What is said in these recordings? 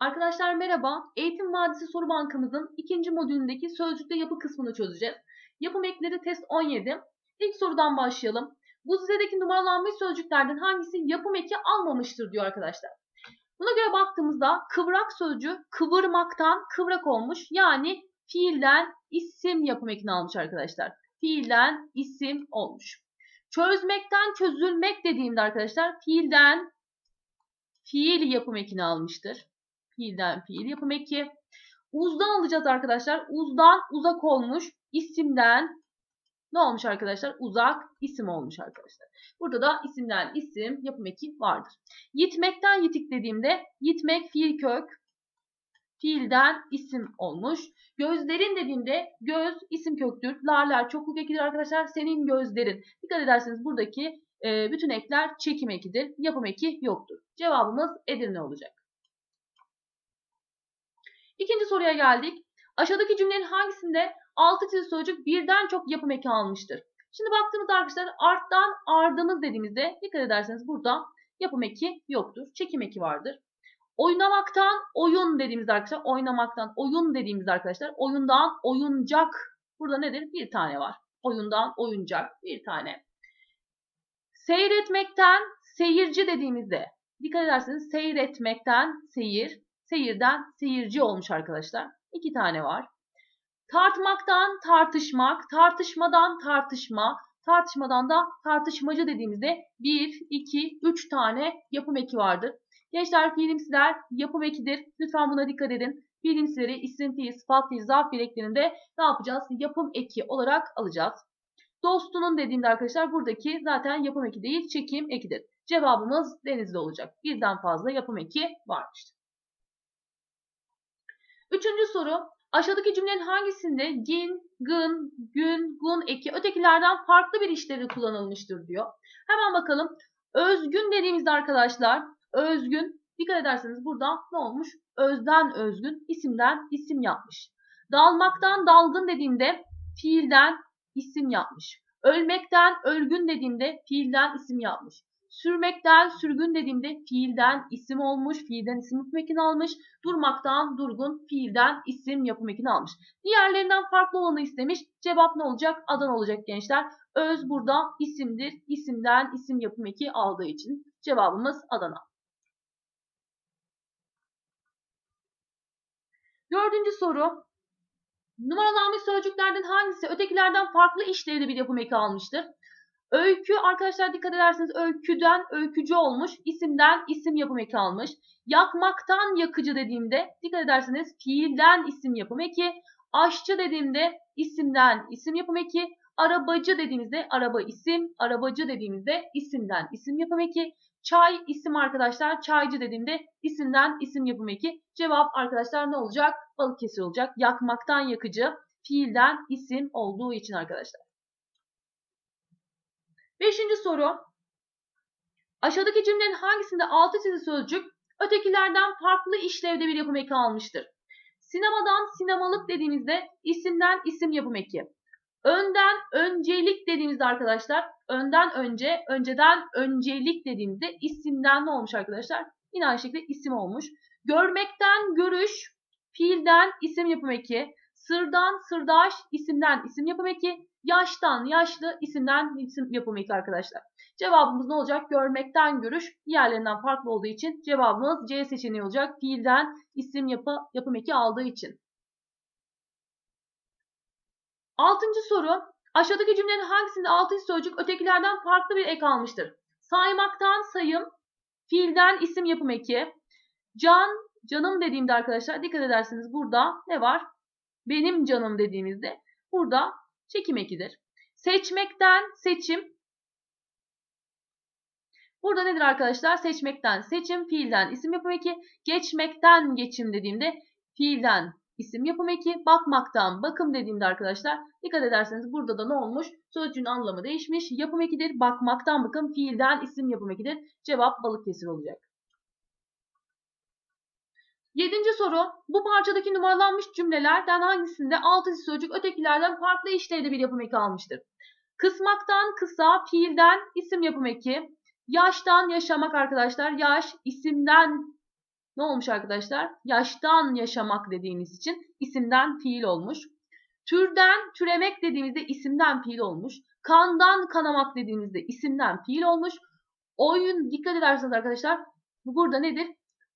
Arkadaşlar merhaba. Eğitim Vadisi Soru Bankamızın ikinci modülündeki sözcükte yapı kısmını çözeceğiz. Yapım ekleri test 17. İlk sorudan başlayalım. Bu dizedeki numaralanmış sözcüklerden hangisi yapım eki almamıştır diyor arkadaşlar. Buna göre baktığımızda kıvrak sözcüğü kıvırmaktan kıvrak olmuş. Yani fiilden isim yapım ekini almış arkadaşlar. Fiilden isim olmuş. Çözmekten çözülmek dediğimde arkadaşlar fiilden fiil yapım ekini almıştır. Fiilden fiil yapım eki. Uzdan alacağız arkadaşlar. Uzdan uzak olmuş. isimden ne olmuş arkadaşlar? Uzak isim olmuş arkadaşlar. Burada da isimden isim yapım eki vardır. Yitmekten yitik dediğimde yitmek fiil kök. Fiilden isim olmuş. Gözlerin dediğimde göz isim köktür. Larlar çokluk ekidir arkadaşlar. Senin gözlerin. Dikkat ederseniz buradaki bütün ekler çekim ekidir. Yapım eki yoktur. Cevabımız Edirne olacak. İkinci soruya geldik. Aşağıdaki cümlenin hangisinde altı çizili sözcük birden çok yapım eki almıştır? Şimdi baktığımızda arkadaşlar arttan ardımız dediğimizde dikkat ederseniz burada yapım eki yoktur. Çekim eki vardır. Oynamaktan oyun dediğimizde arkadaşlar oynamaktan oyun dediğimizde arkadaşlar oyundan oyuncak burada nedir? Bir tane var. Oyundan oyuncak bir tane. Seyretmekten seyirci dediğimizde dikkat ederseniz seyretmekten seyir, seyirden seyirci olmuş arkadaşlar. İki tane var. Tartmaktan tartışmak, tartışmadan tartışma, tartışmadan da tartışmacı dediğimizde 1, 2, 3 tane yapım eki vardır. Gençler fiilimsiler yapım ekidir. Lütfen buna dikkat edin. Fiilimsileri isim fiil, sıfat fiil, zarf fiil eklerinde ne yapacağız? Yapım eki olarak alacağız. Dostunun dediğimde arkadaşlar buradaki zaten yapım eki değil çekim ekidir. Cevabımız denizli olacak. Birden fazla yapım eki varmıştır. Üçüncü soru. Aşağıdaki cümlenin hangisinde gin, gın, gün, gun eki ötekilerden farklı bir işleri kullanılmıştır diyor. Hemen bakalım. Özgün dediğimizde arkadaşlar özgün dikkat ederseniz burada ne olmuş? Özden özgün, isimden isim yapmış. Dalmaktan dalgın dediğimde fiilden isim yapmış. Ölmekten ölgün dediğimde fiilden isim yapmış. Sürmekten sürgün dediğimde fiilden isim olmuş, fiilden isim yapım ekini almış. Durmaktan durgun, fiilden isim yapım ekini almış. Diğerlerinden farklı olanı istemiş. Cevap ne olacak? Adan olacak gençler. Öz burada isimdir. İsimden isim yapım eki aldığı için cevabımız Adana. Dördüncü soru. Numaralanmış sözcüklerden hangisi ötekilerden farklı işlevde bir yapım eki almıştır? Öykü arkadaşlar dikkat ederseniz öyküden öykücü olmuş, isimden isim yapım eki almış. Yakmaktan yakıcı dediğimde dikkat ederseniz fiilden isim yapım eki. Aşçı dediğimde isimden isim yapım eki. Arabacı dediğimizde araba isim, arabacı dediğimizde isimden isim yapım eki. Çay isim arkadaşlar, çaycı dediğimde isimden isim yapım eki. Cevap arkadaşlar ne olacak? Balıkesir olacak. Yakmaktan yakıcı, fiilden isim olduğu için arkadaşlar. Beşinci soru. Aşağıdaki cümlenin hangisinde altı çizili sözcük ötekilerden farklı işlevde bir yapım eki almıştır? Sinemadan sinemalık dediğimizde isimden isim yapım eki. Önden öncelik dediğimizde arkadaşlar önden önce, önceden öncelik dediğimizde isimden ne olmuş arkadaşlar? Yine aynı şekilde isim olmuş. Görmekten görüş, fiilden isim yapım eki. Sırdan sırdaş, isimden isim yapım eki. Yaştan yaşlı, isimden isim yapım eki arkadaşlar. Cevabımız ne olacak? Görmekten görüş diğerlerinden farklı olduğu için cevabımız C seçeneği olacak. Fiilden isim yapı, yapım eki aldığı için. Altıncı soru. Aşağıdaki cümlenin hangisinde altıncı sözcük ötekilerden farklı bir ek almıştır? Saymaktan sayım, fiilden isim yapım eki. Can, canım dediğimde arkadaşlar dikkat ederseniz burada ne var? Benim canım dediğimizde burada çekim ekidir. Seçmekten seçim. Burada nedir arkadaşlar? Seçmekten seçim, fiilden isim yapım eki. Geçmekten geçim dediğimde fiilden isim yapım eki. Bakmaktan bakım dediğimde arkadaşlar dikkat ederseniz burada da ne olmuş? Sözcüğün anlamı değişmiş. Yapım ekidir. Bakmaktan bakım, fiilden isim yapım ekidir. Cevap Balıkesir olacak. Yedinci soru. Bu parçadaki numaralanmış cümlelerden hangisinde altıncı sözcük ötekilerden farklı işlevde bir yapım eki almıştır? Kısmaktan kısa, fiilden isim yapım eki. Yaştan yaşamak arkadaşlar. Yaş isimden ne olmuş arkadaşlar? Yaştan yaşamak dediğimiz için isimden fiil olmuş. Türden türemek dediğimizde isimden fiil olmuş. Kandan kanamak dediğimizde isimden fiil olmuş. Oyun dikkat ederseniz arkadaşlar bu burada nedir?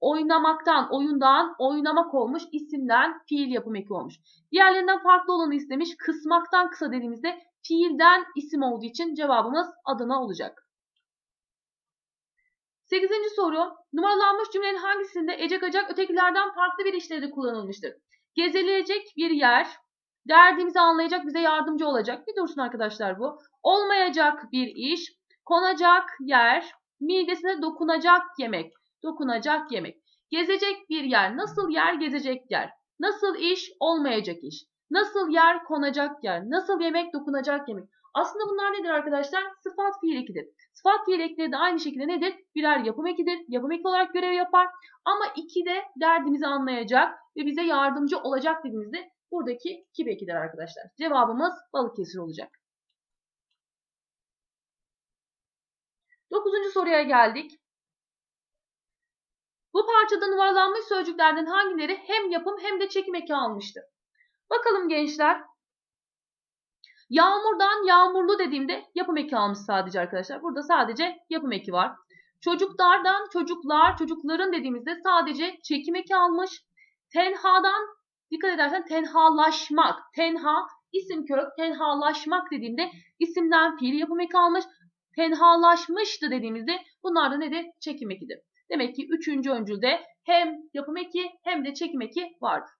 Oynamaktan, oyundan oynamak olmuş. isimden fiil yapım eki olmuş. Diğerlerinden farklı olanı istemiş. Kısmaktan kısa dediğimizde fiilden isim olduğu için cevabımız Adana olacak. Sekizinci soru. Numaralanmış cümlenin hangisinde ecek acak ötekilerden farklı bir işlevde kullanılmıştır? Gezilecek bir yer, derdimizi anlayacak, bize yardımcı olacak. Bir dursun arkadaşlar bu. Olmayacak bir iş, konacak yer, midesine dokunacak yemek. Dokunacak yemek. Gezecek bir yer. Nasıl yer? Gezecek yer. Nasıl iş? Olmayacak iş. Nasıl yer? Konacak yer. Nasıl yemek? Dokunacak yemek. Aslında bunlar nedir arkadaşlar? Sıfat fiil ekidir. Sıfat fiil ekleri de aynı şekilde nedir? Birer yapım ekidir. Yapım eki olarak görev yapar. Ama iki de derdimizi anlayacak ve bize yardımcı olacak dediğimizde buradaki kip ekidir arkadaşlar. Cevabımız Balıkesir olacak. Dokuzuncu soruya geldik. Bu parçada numaralanmış sözcüklerden hangileri hem yapım hem de çekim eki almıştır? Bakalım gençler. Yağmurdan yağmurlu dediğimde yapım eki almış sadece arkadaşlar. Burada sadece yapım eki var. Çocuklardan çocuklar, çocukların dediğimizde sadece çekim eki almış. Tenhadan dikkat edersen tenhalaşmak. Tenha isim kök tenhalaşmak dediğimde isimden fiil yapım eki almış. Tenhalaşmıştı dediğimizde bunlar da nedir? Çekim ekidir. Demek ki üçüncü öncülde hem yapım eki hem de çekim eki vardır.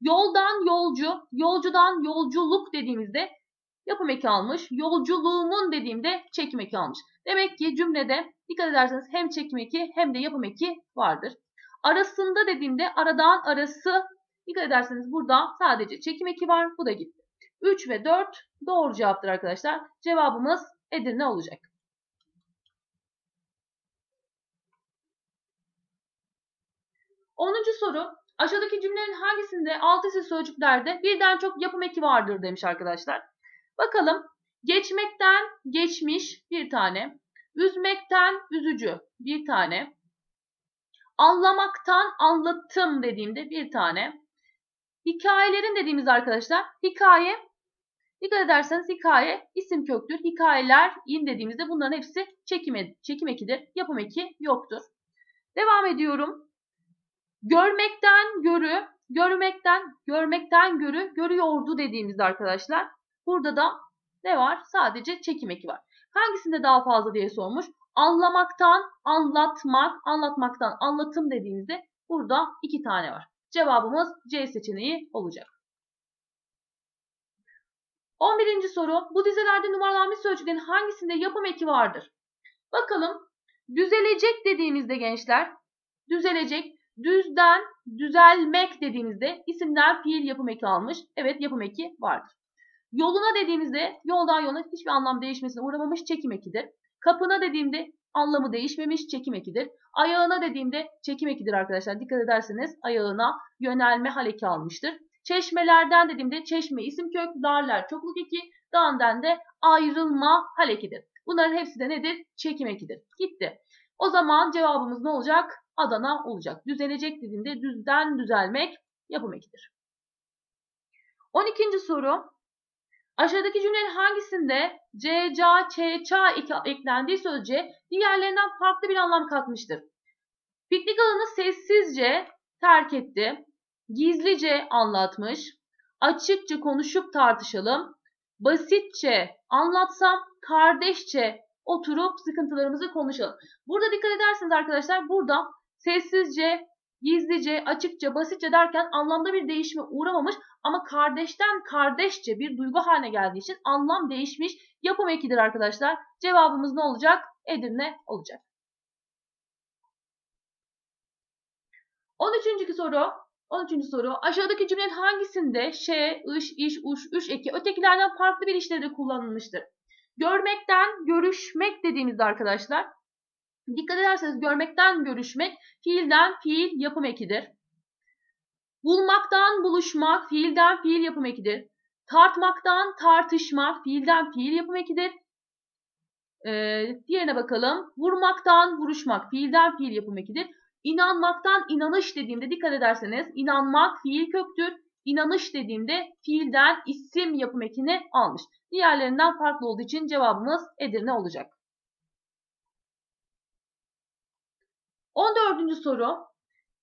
Yoldan yolcu, yolcudan yolculuk dediğimizde yapım eki almış. Yolculuğumun dediğimde çekim eki almış. Demek ki cümlede dikkat ederseniz hem çekim eki hem de yapım eki vardır. Arasında dediğimde aradan arası dikkat ederseniz burada sadece çekim eki var. Bu da gitti. 3 ve 4 doğru cevaptır arkadaşlar. Cevabımız Edirne olacak. 10. soru. Aşağıdaki cümlenin hangisinde alt ise sözcüklerde birden çok yapım eki vardır demiş arkadaşlar. Bakalım. Geçmekten geçmiş bir tane. Üzmekten üzücü bir tane. Anlamaktan anlattım dediğimde bir tane. Hikayelerin dediğimiz arkadaşlar hikaye dikkat ederseniz hikaye isim köktür. Hikayeler in dediğimizde bunların hepsi çekim, çekim ekidir. Yapım eki yoktur. Devam ediyorum. Görmekten görü, görmekten, görmekten görü, görüyordu dediğimizde arkadaşlar. Burada da ne var? Sadece çekim eki var. Hangisinde daha fazla diye sormuş. Anlamaktan, anlatmak, anlatmaktan, anlatım dediğimizde burada iki tane var. Cevabımız C seçeneği olacak. 11. soru. Bu dizelerde numaralanmış sözcüklerin hangisinde yapım eki vardır? Bakalım. Düzelecek dediğimizde gençler, düzelecek Düzden düzelmek dediğimizde isimden fiil yapım eki almış. Evet yapım eki vardır. Yoluna dediğimizde yoldan yola hiçbir anlam değişmesine uğramamış çekim ekidir. Kapına dediğimde anlamı değişmemiş çekim ekidir. Ayağına dediğimde çekim ekidir arkadaşlar. Dikkat ederseniz ayağına yönelme haleki almıştır. Çeşmelerden dediğimde çeşme isim kök, darlar çokluk eki, dağından de ayrılma halekidir. Bunların hepsi de nedir? Çekim ekidir. Gitti. O zaman cevabımız ne olacak? Adana olacak. Düzelecek dediğinde düzden düzelmek yapım ekidir. 12. soru. Aşağıdaki cümlenin hangisinde c, ca, ç, ça eklendiği sözce diğerlerinden farklı bir anlam katmıştır? Piknik alanı sessizce terk etti. Gizlice anlatmış. Açıkça konuşup tartışalım. Basitçe anlatsam kardeşçe oturup sıkıntılarımızı konuşalım. Burada dikkat ederseniz arkadaşlar burada sessizce, gizlice, açıkça, basitçe derken anlamda bir değişime uğramamış ama kardeşten kardeşçe bir duygu haline geldiği için anlam değişmiş yapım ekidir arkadaşlar. Cevabımız ne olacak? Edirne olacak. 13. soru. 13. soru. Aşağıdaki cümlenin hangisinde ş, ış, iş, uş, üş eki ötekilerden farklı bir işlevde kullanılmıştır? Görmekten görüşmek dediğimizde arkadaşlar dikkat ederseniz görmekten görüşmek fiilden fiil yapım ekidir. Bulmaktan buluşmak fiilden fiil yapım ekidir. Tartmaktan tartışmak fiilden fiil yapım ekidir. Ee, diğerine bakalım. Vurmaktan vuruşmak fiilden fiil yapım ekidir. İnanmaktan inanış dediğimde dikkat ederseniz inanmak fiil köktür. İnanış dediğimde fiilden isim yapım ekini almış. Diğerlerinden farklı olduğu için cevabımız Edirne olacak. 14. soru.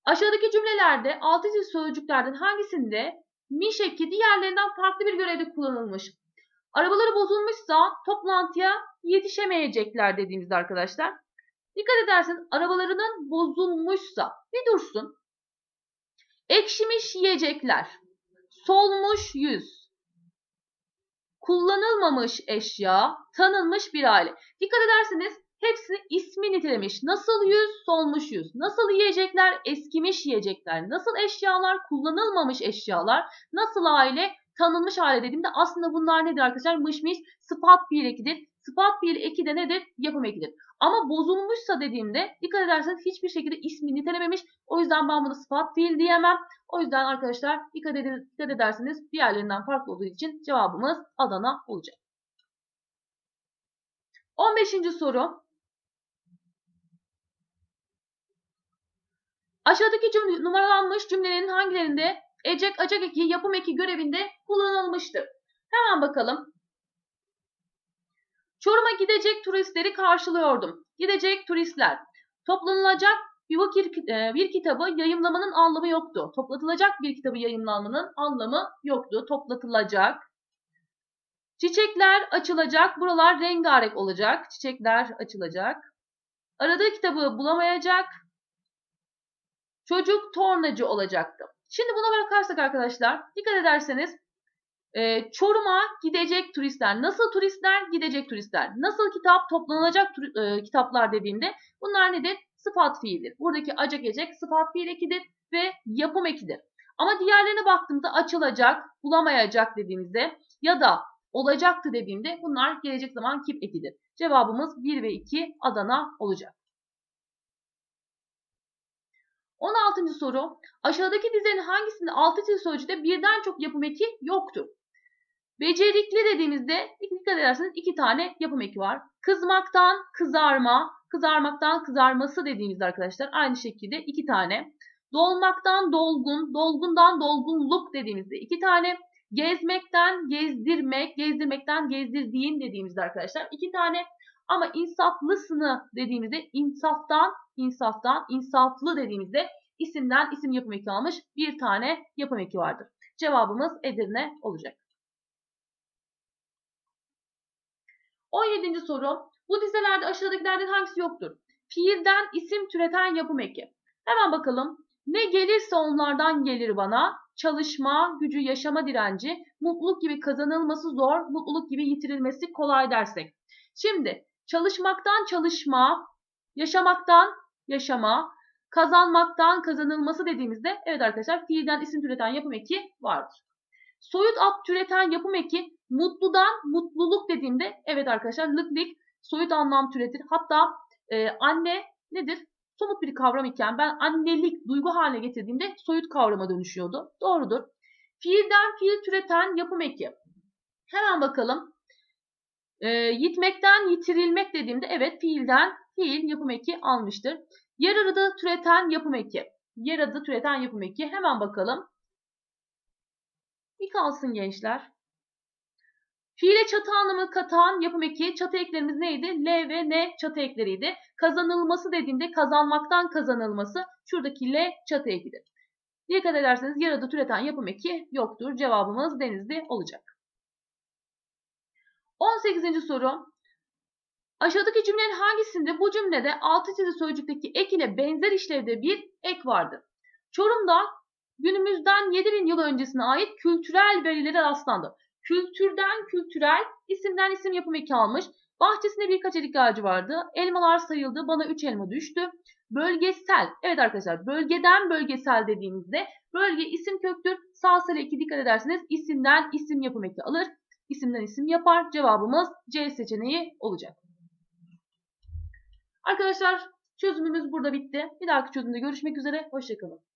Aşağıdaki cümlelerde altı çizili sözcüklerden hangisinde miş eki diğerlerinden farklı bir görevde kullanılmış? Arabaları bozulmuşsa toplantıya yetişemeyecekler dediğimizde arkadaşlar. Dikkat edersin arabalarının bozulmuşsa bir dursun. Ekşimiş yiyecekler. Solmuş yüz. Kullanılmamış eşya. Tanınmış bir aile. Dikkat ederseniz hepsini ismi nitelemiş. Nasıl yüz? Solmuş yüz. Nasıl yiyecekler? Eskimiş yiyecekler. Nasıl eşyalar? Kullanılmamış eşyalar. Nasıl aile? Tanınmış aile dediğimde aslında bunlar nedir arkadaşlar? Mışmış sıfat fiil ekidir. Sıfat fiil eki de nedir? Yapım ekidir. Ama bozulmuşsa dediğimde dikkat ederseniz hiçbir şekilde ismi nitelememiş. O yüzden ben buna sıfat fiil diyemem. O yüzden arkadaşlar dikkat, edin, dikkat ederseniz diğerlerinden farklı olduğu için cevabımız Adana olacak. 15. soru. Aşağıdaki cümle, numaralanmış cümlelerin hangilerinde ecek acak eki yapım eki görevinde kullanılmıştır? Hemen bakalım. Çorum'a gidecek turistleri karşılıyordum. Gidecek turistler. Toplanılacak e, bir kitabı yayımlamanın anlamı yoktu. Toplatılacak bir kitabı yayımlanmanın anlamı yoktu. Toplatılacak. Çiçekler açılacak. Buralar rengarenk olacak. Çiçekler açılacak. Aradığı kitabı bulamayacak. Çocuk tornacı olacaktı. Şimdi buna bakarsak arkadaşlar dikkat ederseniz e, Çorum'a gidecek turistler. Nasıl turistler? Gidecek turistler. Nasıl kitap? Toplanacak e, kitaplar dediğimde bunlar nedir? Sıfat fiildir. Buradaki acak sıfat fiil ekidir ve yapım ekidir. Ama diğerlerine baktığımda açılacak, bulamayacak dediğimizde ya da olacaktı dediğimde bunlar gelecek zaman kip ekidir. Cevabımız 1 ve 2 Adana olacak. 16. soru. Aşağıdaki dizenin hangisinde altı çizili sözcükte birden çok yapım eki yoktur? Becerikli dediğimizde dikkat ederseniz iki tane yapım eki var. Kızmaktan kızarma, kızarmaktan kızarması dediğimizde arkadaşlar aynı şekilde iki tane. Dolmaktan dolgun, dolgundan dolgunluk dediğimizde iki tane. Gezmekten gezdirmek, gezdirmekten gezdirdiğin dediğimizde arkadaşlar iki tane. Ama insaflısını dediğimizde insaftan, insaftan, insaflı dediğimizde isimden isim yapım eki almış bir tane yapım eki vardır. Cevabımız Edirne olacak. 17. soru. Bu dizelerde aşağıdakilerden hangisi yoktur? Fiilden isim türeten yapım eki. Hemen bakalım. Ne gelirse onlardan gelir bana. Çalışma, gücü, yaşama direnci, mutluluk gibi kazanılması zor, mutluluk gibi yitirilmesi kolay dersek. Şimdi çalışmaktan çalışma, yaşamaktan yaşama, kazanmaktan kazanılması dediğimizde evet arkadaşlar fiilden isim türeten yapım eki vardır. Soyut ad türeten yapım eki Mutludan mutluluk dediğimde evet arkadaşlar lıklik soyut anlam türetir. Hatta e, anne nedir? Somut bir kavram iken ben annelik duygu haline getirdiğimde soyut kavrama dönüşüyordu. Doğrudur. Fiilden fiil türeten yapım eki. Hemen bakalım. E, yitmekten yitirilmek dediğimde evet fiilden fiil yapım eki almıştır. Yer türeten yapım eki. Yer türeten yapım eki. Hemen bakalım. Bir kalsın gençler. Fiile çatı anlamı katan yapım eki çatı eklerimiz neydi? L ve N çatı ekleriydi. Kazanılması dediğimde kazanmaktan kazanılması şuradaki L çatı ekidir. Dikkat ederseniz yarıda türeten yapım eki yoktur. Cevabımız denizli olacak. 18. soru. Aşağıdaki cümlenin hangisinde bu cümlede altı çizili sözcükteki ek ile benzer işlevde bir ek vardır? Çorum'da günümüzden 7000 yıl öncesine ait kültürel verilere rastlandı. Kültürden kültürel, isimden isim yapım eki almış. Bahçesinde birkaç erik ağacı vardı. Elmalar sayıldı. Bana 3 elma düştü. Bölgesel. Evet arkadaşlar bölgeden bölgesel dediğimizde bölge isim köktür. Sağ sıra 2 dikkat ederseniz isimden isim yapım eki alır. İsimden isim yapar. Cevabımız C seçeneği olacak. Arkadaşlar çözümümüz burada bitti. Bir dahaki çözümde görüşmek üzere. Hoşçakalın.